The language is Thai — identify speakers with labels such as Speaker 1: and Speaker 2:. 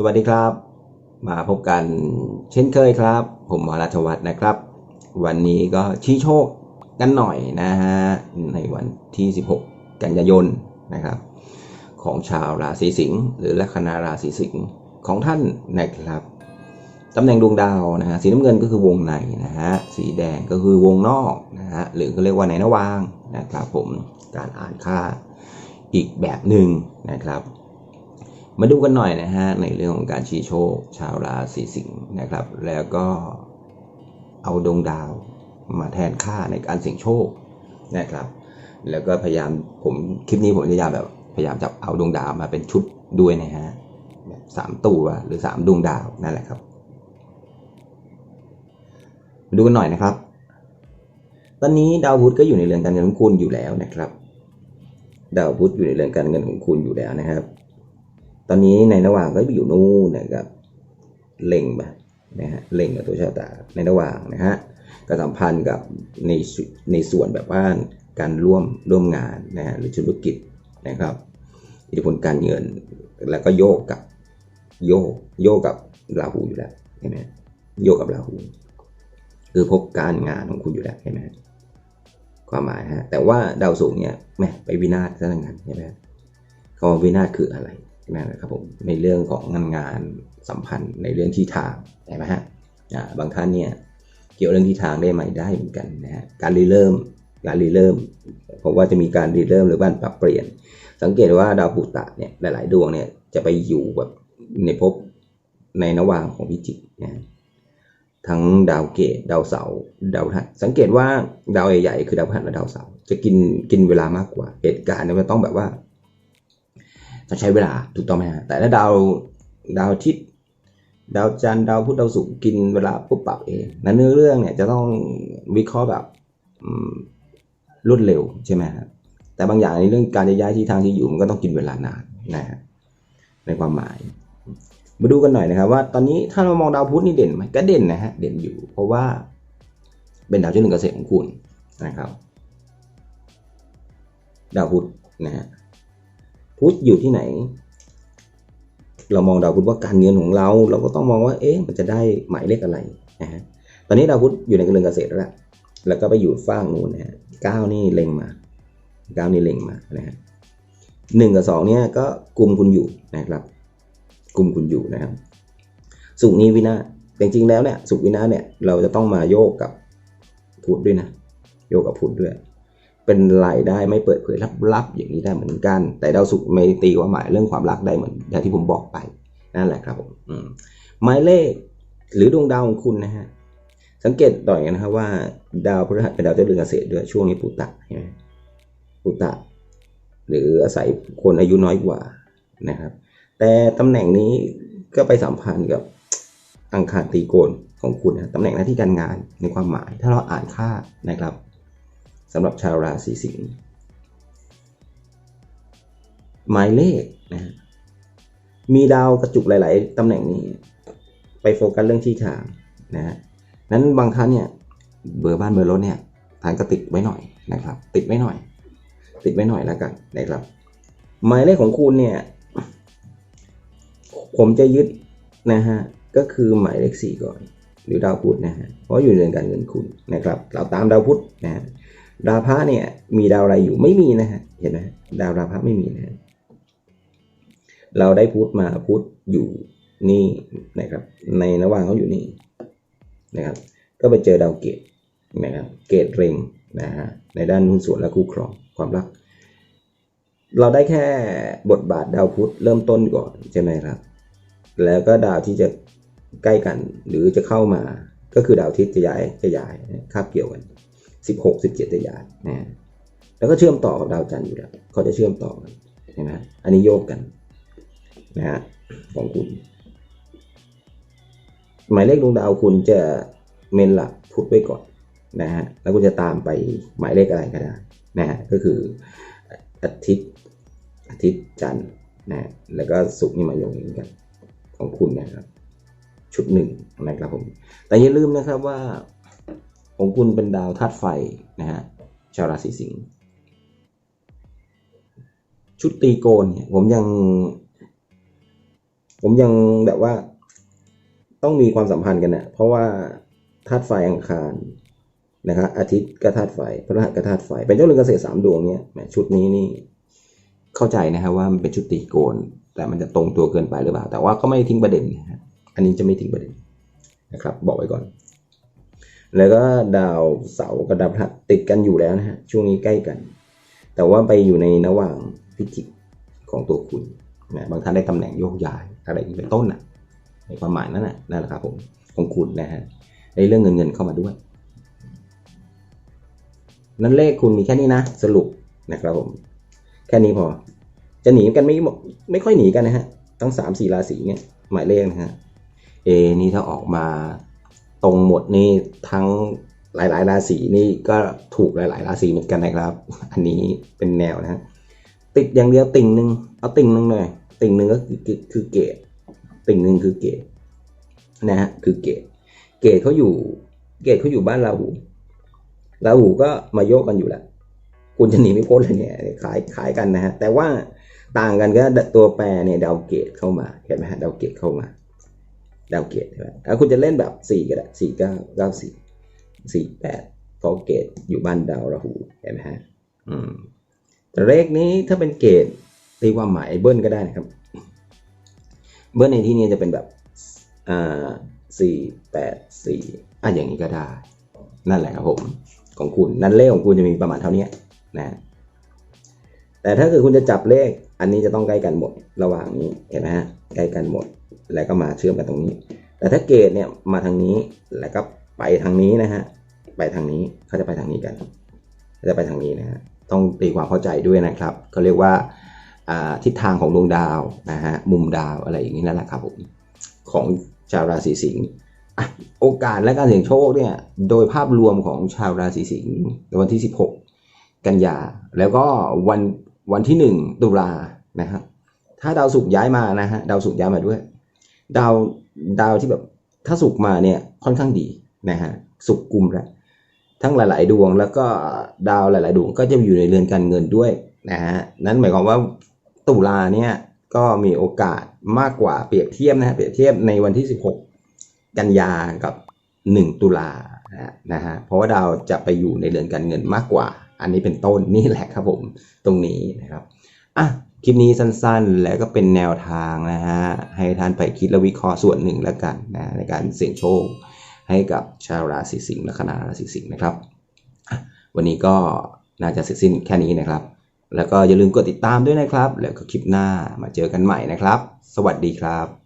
Speaker 1: สวัสดีครับ มาพบกันเช่นเคยครับ ผมหมอราชวัฒน์นะครับ วันนี้ก็ชี้โชคกันหน่อยนะฮะในวันที่ 16 กันยายนนะครับ ของชาวราศีสิงห์หรือลัคนาราศีสิงห์ของท่านนะครับตำแหน่งดวงดาวนะฮะสีน้ำเงินก็คือวงในนะฮะสีแดงก็คือวงนอกนะฮะหรือก็เรียกว่าในนวางนะครับผมการอ่านค่าอีกแบบหนึ่งนะครับ มาดูกันหน่อยนะฮะในเรื่องของการชี้โชค ชาวราศีสิงห์นะครับ แล้วก็เอาดวงดาวมาแทนค่าในการเสี่ยงโชคนะครับ แล้วก็พยายามผมคลิปนี้ผมพยายามแบบพยายามจับเอาดวงดาวมาเป็นชุดด้วยนะฮะแบบสามตัวหรือสามดวงดาวนั่นแหละครับมาดูกันหน่อยนะครับ ตอนนี้ดาวพุธก็อยู่ในเรือนการเงินของคุณอยู่แล้วนะครับ ดาวพุธอยู่ในเรือนการเงินของคุณอยู่แล้วนะครับ ตอนนี้ในระหว่างก็อยู่นู่นนะครับเล็งไปนะฮะเล็งกับตัวชะตาในระหว่างนะฮะก็สัมพันธ์กับในในส่วนแบบว่าการร่วมร่วมงานนะฮะหรือธุรกิจนะครับอิทธิพลการเงิน แล้วก็โยกกับโยกโยกกับราหูอยู่แล้วเห็นไหมโยกกับราหูคือพบการงานของคุณอยู่แล้วเห็นไหมความหมายฮะแต่ว่าดาวศุกร์เนี่ยแหมไปวินาศซะทั้งนั้นใช่ไหมคำว่าวินาศคืออะไร นะครับผมในเรื่องของงานงานสัมพันธ์ในเรื่องที่ทางใช่ไหมฮะบางท่านเนี่ยเกี่ยวเรื่องที่ทางได้ไหมได้เหมือนกันนะฮะการรีเริ่มการรีเริ่มเพราะว่าจะมีการรีเริ่มหรือบ้านปรับเปลี่ยน สังเกตว่าดาวพุตะเนี่ยหลาย ๆ ดวงเนี่ยจะไปอยู่แบบในภพในนวางของพิจิกนะทั้งดาวเกตดาวเสาร์ดาวพฤหัสสังเกตว่าดาวใหญ่ๆคือดาวพฤหัสและดาวเสาร์จะกินกินเวลามากกว่า เหตุการณ์เนี่ยมันต้องแบบว่า ต้องใช้เวลาถูกต้องไหมฮะแต่ถ้าดาวดาวอาทิตดาวจันทร์ดาวพุธดาวศุกร์กินเวลาปุ๊บปรับเองนั้นเนื้อเรื่องเนี่ยจะต้องวิเคราะห์แบบรวดเร็วใช่ไหมครับแต่บางอย่างในเรื่องการจะย้ายที่ทางที่อยู่มันก็ต้องกินเวลานานนะฮะในความหมาย มาดูกันหน่อยนะครับ ว่าตอนนี้ถ้าเรามองดาวพุธนี่เด่นไหมก็เด่นนะฮะเด่นอยู่ เพราะว่าเป็นดาวเจ้าหนึ่งเกษตรของคุณนะครับ ดาวพุธนะฮะ พุธอยู่ที่ไหน เรามองดาวพุธว่าการเงินของเรา เราก็ต้องมองว่า เอ๊ะมันจะได้หมายเลขอะไรนะฮะตอนนี้ดาวพุธอยู่ในเรือนเกษตรแล้ว แล้วก็ไปอยู่ฝ้างนู้นนะฮะเก้านี่เล็งมาเก้านี่เล็งมานะฮะหนึ่งกับสองเนี่ยก็กลุ่มคุณอยู่นะครับ กลุ่มคุณอยู่นะครับ สุขนี้วินาศจริงๆแล้วเนี่ยสุขวินาศเนี่ยเราจะต้องมาโยกกับพุธด้วยนะ โยกกับพุธด้วย เป็นรายได้ไม่เปิดเผยลับๆอย่างนี้ได้เหมือนกัน แต่ดาวศุกร์ไม่ตีควาหมายเรื่องความรักได้เหมือนอย่างที่ผมบอกไปนั่นแหละครับผมอืมหมายเลขหรือดวงดาวของคุณนะฮะสังเกตต่อยกันนะครับว่าดาวพฤหัสเป็นดาวเจ้าเรือนเกษตรด้วยช่วงนี้ปุตตะใช่ไหมปุตตะ หรืออาศัยคนอายุน้อยกว่านะครับ แต่ตำแหน่งนี้ก็ไปสัมพันธ์กับอังคารตีโกนของคุณนะตำแหน่งหน้าที่การงานในความหมาย ถ้าเราอ่านค่านะครับ สำหรับชาวราศีสิงห์หมายเลขนะฮะมีดาวกระจุกหลาย ๆตำแหน่งนี้ ไปโฟกัสเรื่องที่ทางนะฮะนั้นบางท่านเนี่ยเบอร์บ้านเบอร์รถเนี่ยทานก็ติดไว้หน่อยนะครับ ติดไว้หน่อย ติดไว้หน่อยแล้วกันนะครับ หมายเลขของคุณเนี่ย ผมจะยึดนะฮะก็คือหมายเลขสี่ก่อน หรือดาวพุธนะฮะเพราะอยู่ในเรือนการเงินคุณนะครับ เราตามดาวพุธนะฮะ ดาพะเนี่ยมีดาวอะไรอยู่ไม่มีนะฮะเห็นไหมดาวดาพะไม่มีนะฮะเราได้พุธมาพุธอยู่นี่นะครับ ในระหว่างเขาอยู่นี่นะครับ ก็ไปเจอดาวเกตนะครับเกตเร็งนะฮะในด้านหุ้นส่วนและคู่ครองความรัก เราได้แค่บทบาทดาวพุธเริ่มต้นก่อนใช่ไหมครับ แล้วก็ดาวที่จะใกล้กันหรือจะเข้ามาก็คือดาวทิตย์จะย้ายจะย้ายคาบเกี่ยวกัน สิบหกสิบเจ็ดจะย้ายนะแล้วก็เชื่อมต่อกับดาวจันทร์อยู่แล้วเขาจะเชื่อมต่อกันใช่ไหมอันนี้โยกกันนะฮะของคุณ หมายเลขดวงดาวคุณจะเมนหลักพุธไว้ก่อนนะฮะแล้วคุณจะตามไปหมายเลขอะไรก็ได้นะฮะก็คืออาทิตย์อาทิตย์จันทร์นะแล้วก็ศุกร์นี่มาโยงกัน ของคุณนะครับ ชุดหนึ่งนะครับผม แต่อย่าลืมนะครับว่า ของคุณเป็นดาวธาตุไฟนะฮะชาวราศีสิงห์ชุดตีโกนเนี่ยผมยัง ผมยังแบบว่า ต้องมีความสัมพันธ์กันนะเพราะว่าธาตุไฟอังคารนะครับอาทิตย์ก็ธาตุไฟพฤหัสก็ธาตุไฟ เป็นเจ้าเรือนเกษตรสามดวงเนี่ยชุดนี้นี่เข้าใจนะครับว่ามันเป็นชุดตีโกน แต่มันจะตรงตัวเกินไปหรือเปล่า แต่ว่าก็ไม่ทิ้งประเด็นนะฮะอันนี้จะไม่ทิ้งประเด็นนะครับ บอกไว้ก่อน แล้วก็ดาวเสาร์กับดาวพฤหัสติดกันอยู่แล้วนะฮะช่วงนี้ใกล้กัน แต่ว่าไปอยู่ในระหว่างพิจิกของตัวคุณนะบางท่านได้ตำแหน่งโยกย้ายอะไรอย่างนี้เป็นต้นนะในความหมายนั้นนะนั่นแหละครับผมของคุณนะฮะในเรื่องเงินเงินเข้ามาด้วย นั้นเลขคุณมีแค่นี้นะสรุปนะครับผม แค่นี้พอ จะหนีกันไม่ไม่ค่อยหนีกันนะฮะ ทั้งสามสี่ราศีเนี่ยหมายเลขนะฮะเอนี่ถ้าออกมา ตรงหมดนี่ทั้งหลายๆ ราศีนี่ก็ถูกหลาย ๆ ราศีเหมือนกันนะครับ อันนี้เป็นแนวนะฮะติดอย่างเดียวติ่งหนึ่งเอาติ่งหนึ่งหน่อยติ่งหนึ่งก็คือคือคือเกตติ่งหนึ่งคือเกตนะฮะคือเกตเกตเขาอยู่ เกตเขาอยู่บ้านราหูราหูก็มาโยกกันอยู่แล้วคุณจะหนีไม่พ้นเลยเนี่ยขายขายกันนะฮะแต่ว่าต่างกันก็ตัวแปรเนี่ยดาวเกตเข้ามาเห็นไหมฮะดาวเกตเข้ามา ดาวเกตใช่ไหมแล้วคุณจะเล่นแบบสี่ก็ได้สี่เก้าเก้าสี่สี่แปดเพราะเกตอยู่บ้านดาวราหูเห็นไหมฮะอืมแต่เลขนี้ถ้าเป็นเกตตีความหมายเบิ้ลก็ได้นะครับ เบิ้ลในที่นี้จะเป็นแบบอ่าสี่แปดสี่อะอย่างนี้ก็ได้ นั่นแหละครับผมของคุณนั่นเลขของคุณจะมีประมาณเท่านี้นะแต่ถ้าเกิดคุณจะจับเลข อันนี้จะต้องใกล้กันหมด ระหว่างนี้เห็นไหมฮะใกล้กันหมด แล้วก็มาเชื่อมกันตรงนี้ แต่ถ้าเกตเนี่ยมาทางนี้แล้วก็ไปทางนี้นะฮะไปทางนี้เขาจะไปทางนี้กันจะไปทางนี้นะฮะต้องตีความเข้าใจด้วยนะครับเขาเรียกว่าทิศทางของดวงดาวนะฮะมุมดาวอะไรอย่างนี้นั่นแหละครับผมของชาวราศีสิงห์โอกาสและการเสี่ยงโชคเนี่ยโดยภาพรวมของชาวราศีสิงห์ในวันที่ 16 กันยา แล้วก็วันวันที่หนึ่งตุลานะฮะถ้าดาวศุกร์ย้ายมานะฮะดาวศุกร์ย้ายมาด้วย ดาวดาวที่แบบถ้าศุกมาเนี่ยค่อนข้างดีนะฮะศุกกลุ่มแล้วทั้งหลาย ๆ ดวงแล้วก็ดาวหลาย ๆ ดวงก็จะอยู่ในเรือนการเงินด้วยนะฮะนั้นหมายความว่าตุลาเนี่ยก็มีโอกาสมากกว่าเปรียบเทียบนะฮะเปรียบเทียบในวันที่ 16 กันยากับ 1 ตุลาฮะนะฮะเพราะว่าดาวจะไปอยู่ในเรือนการเงินมากกว่า อันนี้เป็นต้นนี่แหละครับผมตรงนี้นะครับอะ คลิปนี้สั้นๆ และก็เป็นแนวทางนะฮะ ให้ท่านไปคิดและวิเคราะห์ส่วนหนึ่งแล้วกันนะในการเสี่ยงโชค ให้กับชาวราศีสิงห์และคณะราศีสิงห์นะครับ วันนี้ก็น่าจะเสร็จสิ้นแค่นี้นะครับ แล้วก็อย่าลืมกดติดตามด้วยนะครับ แล้วก็คลิปหน้ามาเจอกันใหม่นะครับ สวัสดีครับ